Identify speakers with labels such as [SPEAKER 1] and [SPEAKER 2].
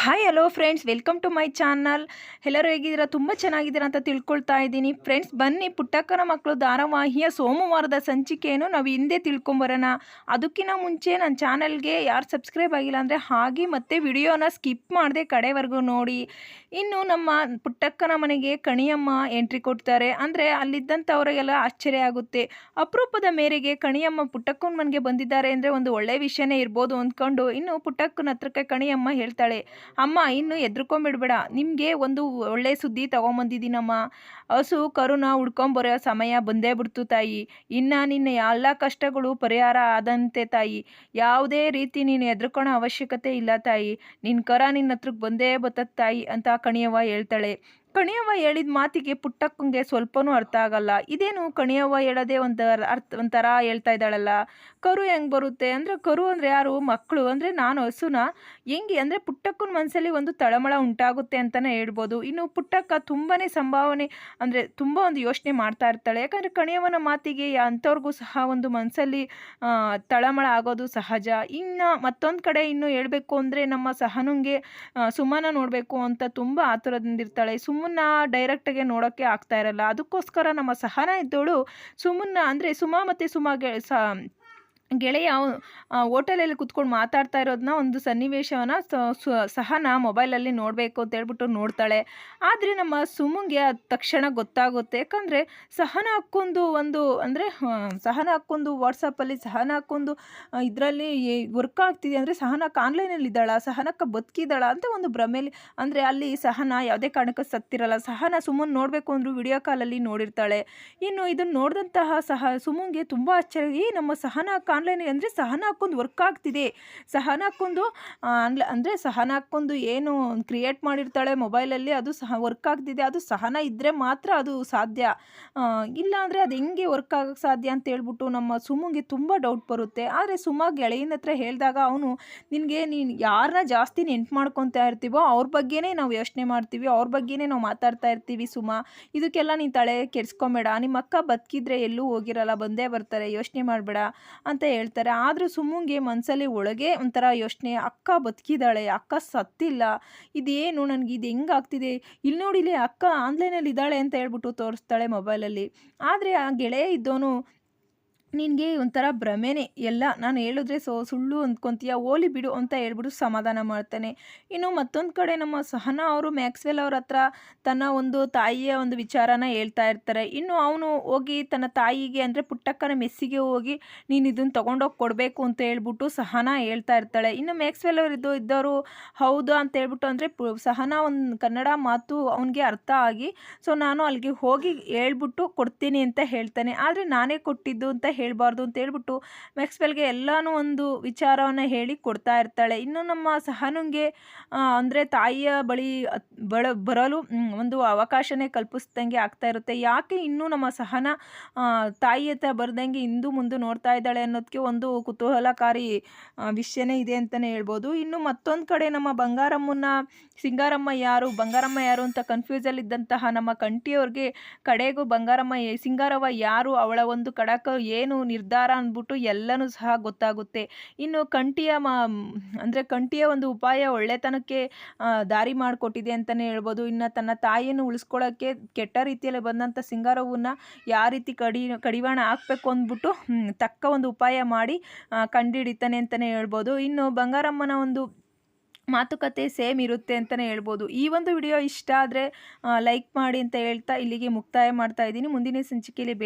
[SPEAKER 1] Hi hello friends welcome to my channel ಎಲ್ಲರೂ ಹೇಗಿದ್ದೀರಾ? ತುಂಬ ಚೆನ್ನಾಗಿದ್ದೀರಾ ಅಂತ ತಿಳ್ಕೊಳ್ತಾ ಇದ್ದೀನಿ. ಫ್ರೆಂಡ್ಸ್ ಬನ್ನಿ. ಪುಟ್ಟಕ್ಕನ ಮಕ್ಕಳು ಧಾರಾವಾಹಿಯ ಸೋಮವಾರದ ಸಂಚಿಕೆಯನ್ನು ನಾವು ಹಿಂದೆ ತಿಳ್ಕೊಂಬರೋಣ ಅದಕ್ಕಿಂತ ಮುಂಚೆ ನನ್ನ ಚಾನಲ್ಗೆ ಯಾರು ಸಬ್ಸ್ಕ್ರೈಬ್ ಆಗಿಲ್ಲ ಅಂದರೆ ಹಾಗೆ ಮತ್ತೆ ವಿಡಿಯೋನ ಸ್ಕಿಪ್ ಮಾಡದೆ ಕಡೆವರೆಗೂ ನೋಡಿ. ಇನ್ನು ನಮ್ಮ ಪುಟ್ಟಕ್ಕನ ಮನೆಗೆ ಕಣಿಯಮ್ಮ ಎಂಟ್ರಿ ಕೊಡ್ತಾರೆ. ಅಂದರೆ ಅಲ್ಲಿದ್ದಂಥವರಿಗೆಲ್ಲ ಆಶ್ಚರ್ಯ ಆಗುತ್ತೆ. ಅಪರೂಪದ ಮೇರೆಗೆ ಕಣಿಯಮ್ಮ ಪುಟ್ಟಕ್ಕನ ಮನೆಗೆ ಬಂದಿದ್ದಾರೆ ಅಂದರೆ ಒಂದು ಒಳ್ಳೆಯ ವಿಷಯನೇ ಇರ್ಬೋದು ಅಂದ್ಕೊಂಡು ಇನ್ನು ಪುಟ್ಟಕ್ಕನ ಹತ್ರಕ್ಕೆ ಕಣಿಯಮ್ಮ ಹೇಳ್ತಾಳೆ ಅಮ್ಮ, ಇನ್ನು ಎದ್ರುಕೊಂಬಿಡ್ಬೇಡ ನಿಮಗೆ ಒಂದು ಒಳ್ಳೆ ಸುದ್ದಿ ತೊಗೊಂಬಂದಿದ್ದೀನಮ್ಮ. ಹಸು, ಕರುನ ಹುಡ್ಕೊಂಬರೋ ಸಮಯ ಬಂದೇ ಬಿಡ್ತು ತಾಯಿ. ಇನ್ನು ನಿನ್ನ ಎಲ್ಲ ಕಷ್ಟಗಳು ಪರಿಹಾರ ಆದಂತೆ ತಾಯಿ. ಯಾವುದೇ ರೀತಿ ನೀನು ಎದ್ರುಕೊಳ್ಳೋ ಅವಶ್ಯಕತೆ ಇಲ್ಲ ತಾಯಿ. ನಿನ್ನ ಕರ ನಿನ್ನ ಹತ್ರಕ್ಕೆ ಬಂದೇ ಬತ್ತದ ತಾಯಿ ಅಂತ ಕಣಿಯವ್ವ ಹೇಳ್ತಾಳೆ. ಕಣಿಯವ್ವ ಹೇಳಿದ ಮಾತಿಗೆ ಪುಟ್ಟಕ್ಕಂಗೆ ಸ್ವಲ್ಪನೂ ಅರ್ಥ ಆಗಲ್ಲ. ಇದೇನು ಕಣಿಯವ್ವ ಹೇಳೋದೇ ಒಂದು ಅರ್ಥ, ಒಂಥರ ಹೇಳ್ತಾ ಇದ್ದಾಳಲ್ಲ. ಕರು ಹೆಂಗೆ ಬರುತ್ತೆ? ಅಂದರೆ ಕರು ಅಂದರೆ ಯಾರು? ಮಕ್ಕಳು ಅಂದರೆ ನಾನು, ಹಸುನ? ಹೆಂಗೆ? ಅಂದರೆ ಪುಟ್ಟಕ್ಕನ ಮನಸ್ಸಲ್ಲಿ ಒಂದು ತಳಮಳ ಉಂಟಾಗುತ್ತೆ ಅಂತಲೇ ಹೇಳ್ಬೋದು. ಇನ್ನು ಪುಟ್ಟಕ್ಕ ತುಂಬಾ ಸಂಭಾವನೆ, ಅಂದರೆ ತುಂಬ ಒಂದು ಯೋಚನೆ ಮಾಡ್ತಾ ಇರ್ತಾಳೆ. ಯಾಕಂದರೆ ಕಣಿಯವನ ಮಾತಿಗೆ ಅಂಥವ್ರಿಗೂ ಸಹ ಒಂದು ಮನಸ್ಸಲ್ಲಿ ತಳಮಳ ಆಗೋದು ಸಹಜ. ಇನ್ನು ಮತ್ತೊಂದು ಕಡೆ ಇನ್ನು ಹೇಳಬೇಕು ಅಂದರೆ ನಮ್ಮ ಸಹನುಂಗೆ ಸುಮನ ನೋಡಬೇಕು ಅಂತ ತುಂಬ ಆತುರದಿಂದಿರ್ತಾಳೆ. ಸುಮ್ಮ ಸುಮನ್ನ ಡೈರೆಕ್ಟಾಗೆ ನೋಡೋಕ್ಕೆ ಆಗ್ತಾ ಇರಲ್ಲ. ಅದಕ್ಕೋಸ್ಕರ ನಮ್ಮ ಸಹನ ಇದ್ದವಳು ಸುಮನ್ನ ಅಂದರೆ ಸುಮಾ ಮತ್ತು ಸುಮಾಗೆ ಸ ಗೆಳೆಯ ಹೋಟೆಲಲ್ಲಿ ಕುತ್ಕೊಂಡು ಮಾತಾಡ್ತಾ ಇರೋದನ್ನ ಒಂದು ಸನ್ನಿವೇಶವನ್ನು ಸಹನ ಮೊಬೈಲಲ್ಲಿ ನೋಡಬೇಕು ಅಂತ ಹೇಳ್ಬಿಟ್ಟು ನೋಡ್ತಾಳೆ. ಆದರೆ ನಮ್ಮ ಸುಮುಂಗೆ ತಕ್ಷಣ ಗೊತ್ತಾಗುತ್ತೆ. ಯಾಕಂದರೆ ಸಹನ ಹಾಕ್ಕೊಂಡು ಒಂದು, ಅಂದರೆ ಸಹನ ಹಾಕ್ಕೊಂಡು ವಾಟ್ಸಪ್ಪಲ್ಲಿ ಸಹನ ಹಾಕ್ಕೊಂಡು ಇದರಲ್ಲಿ ವರ್ಕ್ ಆಗ್ತಿದೆ ಅಂದರೆ ಸಹನಕ್ಕೆ ಆನ್ಲೈನಲ್ಲಿ ಇದ್ದಾಳ ಸಹನಕ್ಕೆ ಬದುಕಿದ್ದಾಳ ಅಂತ ಒಂದು ಭ್ರಮೇಲಿ, ಅಂದರೆ ಅಲ್ಲಿ ಸಹನ ಯಾವುದೇ ಕಾರಣಕ್ಕೆ ಸತ್ತಿರಲ್ಲ. ಸಹನ ಸುಮ್ಮನೆ ನೋಡಬೇಕು ಅಂದರೂ ವಿಡಿಯೋ ಕಾಲಲ್ಲಿ ನೋಡಿರ್ತಾಳೆ. ಇನ್ನು ಇದನ್ನು ನೋಡಿದಂತಹ ಸಹ, ಸುಮುಂಗೆ ತುಂಬ ಆಶ್ಚರ್ಯ ನಮ್ಮ ಸಹನ ಆನ್ಲೈನ್ ಅಂದರೆ ಸಹನ ಹಾಕ್ಕೊಂಡು ವರ್ಕ್ ಆಗ್ತಿದೆ. ಸಹನ ಹಾಕ್ಕೊಂಡು ಆನ್ಲ ಅಂದರೆ ಸಹನ ಹಾಕ್ಕೊಂಡು ಏನು ಕ್ರಿಯೇಟ್ ಮಾಡಿರ್ತಾಳೆ ಮೊಬೈಲಲ್ಲಿ ಅದು ಸಹ ವರ್ಕ್ ಆಗ್ತಿದೆ. ಅದು ಸಹನ ಇದ್ದರೆ ಮಾತ್ರ ಅದು ಸಾಧ್ಯ. ಇಲ್ಲ ಅಂದರೆ ಅದು ಹೆಂಗೆ ವರ್ಕ್ ಆಗೋಕ್ಕೆ ಸಾಧ್ಯ ಅಂತ ಹೇಳ್ಬಿಟ್ಟು ನಮ್ಮ ಸುಮುಗೆ ತುಂಬ ಡೌಟ್ ಬರುತ್ತೆ. ಆದರೆ ಸುಮ ಗೆಳೆಯನ ಹತ್ರ ಹೇಳಿದಾಗ ಅವನು, ನಿನಗೆ ನೀನು ಯಾರನ್ನ ಜಾಸ್ತಿ ನೆನ್ಪು ಮಾಡ್ಕೊತಾ ಇರ್ತೀವೋ ಅವ್ರ ಬಗ್ಗೆನೇ ನಾವು ಯೋಚನೆ ಮಾಡ್ತೀವಿ. ಅವ್ರ ಬಗ್ಗೆನೇ ನಾವು ಮಾತಾಡ್ತಾ ಇರ್ತೀವಿ ಸುಮ. ಇದಕ್ಕೆಲ್ಲ ನೀನು ತಳೆ ಕೆಡ್ಸ್ಕೊಬೇಡ. ನಿಮ್ಮ ಅಕ್ಕ ಬದುಕಿದ್ರೆ ಎಲ್ಲೂ ಹೋಗಿರಲ್ಲ, ಬಂದೇ ಬರ್ತಾರೆ. ಯೋಚನೆ ಮಾಡಬೇಡ. ಅಂತ ಹೇಳ್ತಾರೆ, ಆದರೂ ಸುಮ್ಮಂಗೆ ಮನಸ್ಸಲ್ಲಿ ಒಳಗೆ ಒಂಥರ ಯೋಚನೆ, ಅಕ್ಕ ಬದುಕಿದ್ದಾಳೆ ಅಕ್ಕ ಸತ್ತಿಲ್ಲ, ಇದೇನು ನನಗೆ, ಇದು ಹೆಂಗಾಗ್ತಿದೆ? ಇಲ್ಲಿ ನೋಡಿಲಿ ಅಕ್ಕ ಆನ್ಲೈನಲ್ಲಿ ಇದ್ದಾಳೆ ಅಂತ ಹೇಳ್ಬಿಟ್ಟು ತೋರಿಸ್ತಾಳೆ ಮೊಬೈಲಲ್ಲಿ. ಆದರೆ ಆ ಗೆಳೆಯ ಇದ್ದವನು ನಿನಗೆ ಒಂಥರ ಭ್ರಮೆನೇ. ಎಲ್ಲ, ನಾನು ಹೇಳಿದ್ರೆ ಸೊ, ಸುಳ್ಳು ಅಂದ್ಕೊತೀಯ, ಓಲಿ ಬಿಡು ಅಂತ ಹೇಳ್ಬಿಟ್ಟು ಸಮಾಧಾನ ಮಾಡ್ತಾನೆ. ಇನ್ನು ಮತ್ತೊಂದು ಕಡೆ ನಮ್ಮ ಸಹನಾ ಅವರು ಮ್ಯಾಕ್ಸ್ವೆಲ್ ಅವ್ರ ಹತ್ರ ತನ್ನ ಒಂದು ತಾಯಿಯ ಒಂದು ವಿಚಾರನ ಹೇಳ್ತಾ ಇರ್ತಾರೆ. ಇನ್ನು ಅವನು ಹೋಗಿ ತನ್ನ ತಾಯಿಗೆ ಅಂದರೆ ಪುಟ್ಟಕ್ಕನ ಮೆಸ್ಸಿಗೆ ಹೋಗಿ, ನೀನು ಇದನ್ನು ತೊಗೊಂಡೋಗಿ ಕೊಡಬೇಕು ಅಂತ ಹೇಳ್ಬಿಟ್ಟು ಸಹನಾ ಹೇಳ್ತಾ ಇರ್ತಾಳೆ. ಇನ್ನು ಮ್ಯಾಕ್ಸ್ವೆಲ್ ಅವರು ಇದ್ದು ಇದ್ದವರು ಹೌದು ಅಂತ ಹೇಳ್ಬಿಟ್ಟು ಅಂದರೆ ಸಹನಾ ಒಂದು ಕನ್ನಡ ಮಾತು ಅವನಿಗೆ ಅರ್ಥ ಆಗಿ, ಸೊ, ನಾನು ಅಲ್ಲಿಗೆ ಹೋಗಿ ಹೇಳ್ಬಿಟ್ಟು ಕೊಡ್ತೀನಿ ಅಂತ ಹೇಳ್ತಾನೆ. ಆದರೆ ನಾನೇ ಕೊಟ್ಟಿದ್ದು ಅಂತ ಹೇಳಬಾರ್ದು ಅಂತ ಹೇಳ್ಬಿಟ್ಟು ಮ್ಯಾಕ್ಸ್ವೆಲ್ಗೆ ಎಲ್ಲನೂ ಒಂದು ವಿಚಾರವನ್ನು ಹೇಳಿ ಕೊಡ್ತಾ ಇರ್ತಾಳೆ. ಇನ್ನು ನಮ್ಮ ಸಹನುಂಗೆ ಅಂದರೆ ತಾಯಿಯ ಬಳಿ ಬಳ, ಬರಲು ಒಂದು ಅವಕಾಶನೇ ಕಲ್ಪಿಸ್ದಂಗೆ ಆಗ್ತಾ ಇರುತ್ತೆ. ಯಾಕೆ ಇನ್ನೂ ನಮ್ಮ ಸಹನ ತಾಯಿ ಹತ್ರ ಬರ್ದಂಗೆ ಇಂದು ಮುಂದೆ ನೋಡ್ತಾ ಇದ್ದಾಳೆ ಅನ್ನೋದಕ್ಕೆ ಒಂದು ಕುತೂಹಲಕಾರಿ ವಿಷಯನೇ ಇದೆ ಅಂತಲೇ ಹೇಳ್ಬೋದು. ಇನ್ನು ಮತ್ತೊಂದು ಕಡೆ ನಮ್ಮ ಬಂಗಾರಮ್ಮನ ಸಿಂಗಾರಮ್ಮ ಯಾರು, ಬಂಗಾರಮ್ಮ ಯಾರು ಅಂತ ಕನ್ಫ್ಯೂಸಲ್ಲಿದ್ದಂತಹ ನಮ್ಮ ಕಂಠಿಯವ್ರಿಗೆ ಕಡೆಗೂ ಬಂಗಾರಮ್ಮ ಸಿಂಗಾರವ ಯಾರು? ಅವಳ ಒಂದು ಕಡಕ ಏನು ಏನು ನಿರ್ಧಾರ ಅಂದ್ಬಿಟ್ಟು ಎಲ್ಲನೂ ಸಹ ಗೊತ್ತಾಗುತ್ತೆ. ಇನ್ನು ಕಂಠಿಯ ಮಾ, ಅಂದರೆ ಕಂಠಿಯ ಒಂದು ಉಪಾಯ ಒಳ್ಳೆತನಕ್ಕೆ ದಾರಿ ಮಾಡಿಕೊಟ್ಟಿದೆ ಅಂತಲೇ ಹೇಳ್ಬೋದು. ಇನ್ನು ತನ್ನ ತಾಯಿಯನ್ನು ಉಳಿಸ್ಕೊಳ್ಳೋಕ್ಕೆ ಕೆಟ್ಟ ರೀತಿಯಲ್ಲಿ ಬಂದಂಥ ಸಿಂಗಾರವನ್ನ ಯಾವ ರೀತಿ ಕಡಿ, ಕಡಿವಾಣ ಹಾಕಬೇಕು ಅಂದ್ಬಿಟ್ಟು ತಕ್ಕ ಒಂದು ಉಪಾಯ ಮಾಡಿ ಕಂಡುಹಿಡಿತಾನೆ ಅಂತಲೇ ಹೇಳ್ಬೋದು. ಇನ್ನು ಬಂಗಾರಮ್ಮನ ಒಂದು ಮಾತುಕತೆ ಸೇಮ್ ಇರುತ್ತೆ ಅಂತಲೇ ಹೇಳ್ಬೋದು. ಈ ಒಂದು ವಿಡಿಯೋ ಇಷ್ಟ ಆದರೆ ಲೈಕ್ ಮಾಡಿ ಅಂತ ಹೇಳ್ತಾ ಇಲ್ಲಿಗೆ ಮುಕ್ತಾಯ ಮಾಡ್ತಾ ಇದ್ದೀನಿ. ಮುಂದಿನ ಸಂಚಿಕೆಯಲ್ಲಿ